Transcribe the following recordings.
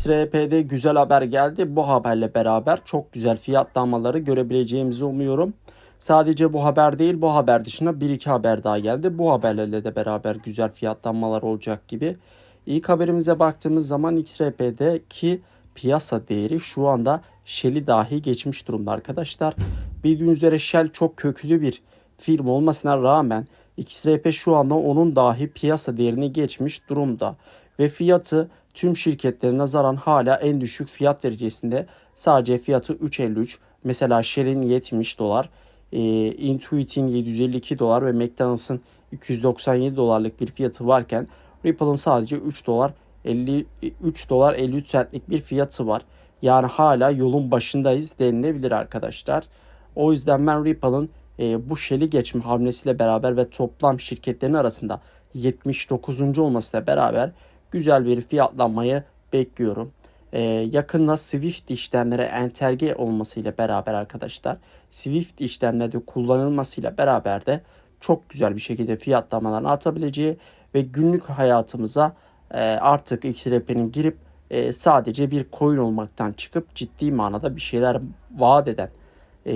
XRP'de güzel haber geldi. Bu haberle beraber çok güzel fiyatlanmaları görebileceğimizi umuyorum. Sadece bu haber değil bu haber dışında bir iki haber daha geldi. Bu haberlerle de beraber güzel fiyatlanmalar olacak gibi. İlk haberimize baktığımız zaman XRP'deki piyasa değeri şu anda Shell'i dahi geçmiş durumda arkadaşlar. Bildiğiniz üzere Shell çok köklü bir firma olmasına rağmen XRP şu anda onun dahi piyasa değerini geçmiş durumda. Ve fiyatı tüm şirketlere nazaran hala en düşük fiyat derecesinde. Sadece fiyatı 3.53. Mesela Shell'in 70 dolar, e, Intuit'in 752 dolar ve McDonald's'ın 297 dolarlık bir fiyatı varken Ripple'ın sadece 3 dolar 50 3 dolar 53 centlik bir fiyatı var. Yani hala yolun başındayız denilebilir arkadaşlar. O yüzden ben Ripple'ın e, bu Shell'i geçme hamlesiyle beraber ve toplam şirketlerin arasında 79. olmasıyla beraber güzel bir fiyatlanmayı bekliyorum. Ee, yakında Swift işlemlere entegre olmasıyla beraber arkadaşlar Swift işlemlerde kullanılmasıyla beraber de çok güzel bir şekilde fiyatlamaların artabileceği ve günlük hayatımıza e, artık XRP'nin girip e, sadece bir coin olmaktan çıkıp ciddi manada bir şeyler vaat eden e,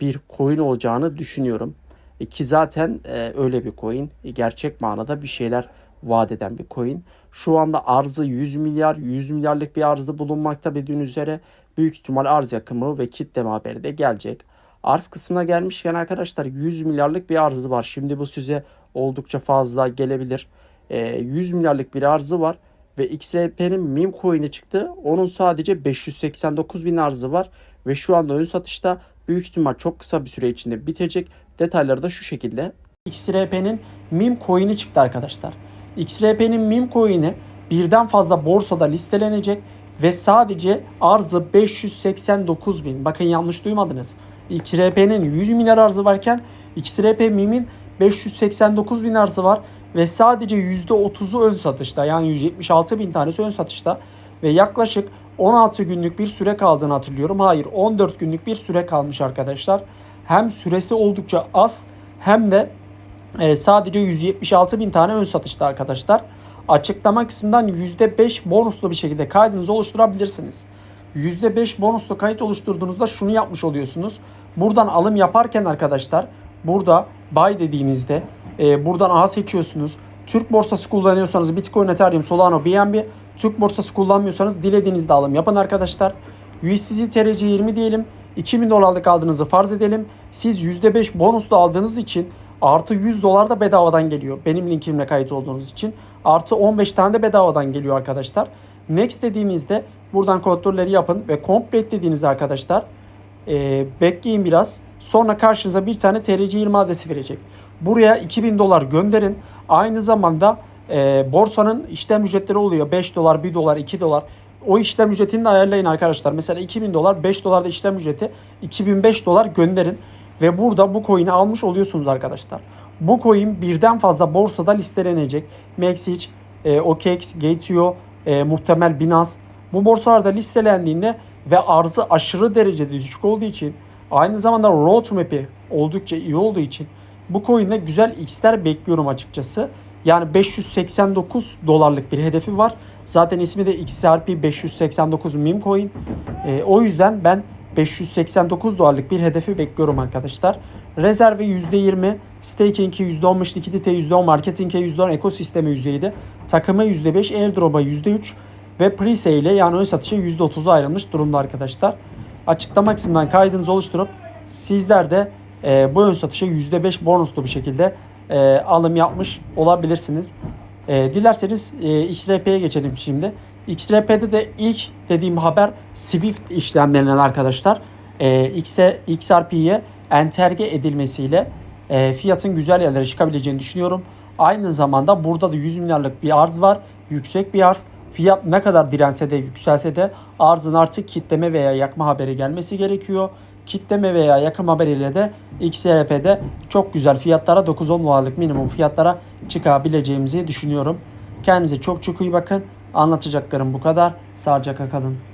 bir coin olacağını düşünüyorum. E, ki zaten e, öyle bir coin e, gerçek manada bir şeyler vaat eden bir coin. Şu anda arzı 100 milyar, 100 milyarlık bir arzı bulunmakta bildiğiniz üzere büyük ihtimal arz yakımı ve kitleme haberi de gelecek. Arz kısmına gelmişken arkadaşlar 100 milyarlık bir arzı var. Şimdi bu size oldukça fazla gelebilir. E, 100 milyarlık bir arzı var ve XRP'nin meme coin'i çıktı. Onun sadece 589 bin arzı var ve şu anda ön satışta büyük ihtimal çok kısa bir süre içinde bitecek. Detayları da şu şekilde. XRP'nin meme coin'i çıktı arkadaşlar. XRP'nin meme coin'i birden fazla borsada listelenecek ve sadece arzı 589 bin. Bakın yanlış duymadınız. XRP'nin 100 milyar arzı varken XRP meme'in 589 bin arzı var ve sadece %30'u ön satışta yani 176 bin tanesi ön satışta ve yaklaşık 16 günlük bir süre kaldığını hatırlıyorum. Hayır 14 günlük bir süre kalmış arkadaşlar. Hem süresi oldukça az hem de e, sadece 176 bin tane ön satışta arkadaşlar. Açıklama kısmından %5 bonuslu bir şekilde kaydınızı oluşturabilirsiniz. %5 bonuslu kayıt oluşturduğunuzda şunu yapmış oluyorsunuz. Buradan alım yaparken arkadaşlar burada buy dediğinizde e, buradan A seçiyorsunuz. Türk borsası kullanıyorsanız Bitcoin, Ethereum, Solana, BNB. Türk borsası kullanmıyorsanız dilediğinizde alım yapın arkadaşlar. USDT TRC 20 diyelim. 2000 dolarlık aldığınızı farz edelim. Siz %5 bonuslu aldığınız için artı 100 dolar da bedavadan geliyor. Benim linkimle kayıt olduğunuz için. Artı 15 tane de bedavadan geliyor arkadaşlar. Next dediğinizde buradan kontrolleri yapın ve complete dediğinizde arkadaşlar e, bekleyin biraz. Sonra karşınıza bir tane TRC 20 adresi verecek. Buraya 2000 dolar gönderin. Aynı zamanda e, borsanın işlem ücretleri oluyor. 5 dolar, 1 dolar, 2 dolar. O işlem ücretini de ayarlayın arkadaşlar. Mesela 2000 dolar, 5 dolar da işlem ücreti. 2005 dolar gönderin. Ve burada bu coin'i almış oluyorsunuz arkadaşlar. Bu coin birden fazla borsada listelenecek. Maxich, e, OKX, Gate.io, e, muhtemel Binance. Bu borsalarda listelendiğinde ve arzı aşırı derecede düşük olduğu için aynı zamanda roadmap'i oldukça iyi olduğu için bu coin'de güzel x'ler bekliyorum açıkçası. Yani 589 dolarlık bir hedefi var. Zaten ismi de XRP 589 meme coin. E, o yüzden ben 589 dolarlık bir hedefi bekliyorum arkadaşlar. Rezerve %20, staking'i %15, likidite %10, marketing'e %10, ekosisteme %7, takıma %5, airdrop'a %3 ve pre ile yani ön satışa %30'u ayrılmış durumda arkadaşlar. Açıklama kısmından kaydınızı oluşturup sizler de e, bu ön satışa %5 bonuslu bir şekilde e, alım yapmış olabilirsiniz. E, dilerseniz e, XRP'ye geçelim şimdi. XRP'de de ilk dediğim haber Swift işlemlerinden arkadaşlar. E, XRP'ye entegre edilmesiyle e, fiyatın güzel yerlere çıkabileceğini düşünüyorum. Aynı zamanda burada da 100 milyarlık bir arz var. Yüksek bir arz. Fiyat ne kadar dirense de yükselse de arzın artık kitleme veya yakma haberi gelmesi gerekiyor. Kitleme veya yakım haberiyle de XRP'de çok güzel fiyatlara 9-10 dolarlık minimum fiyatlara çıkabileceğimizi düşünüyorum. Kendinize çok çok iyi bakın. Anlatacaklarım bu kadar. Sağlıcakla kalın.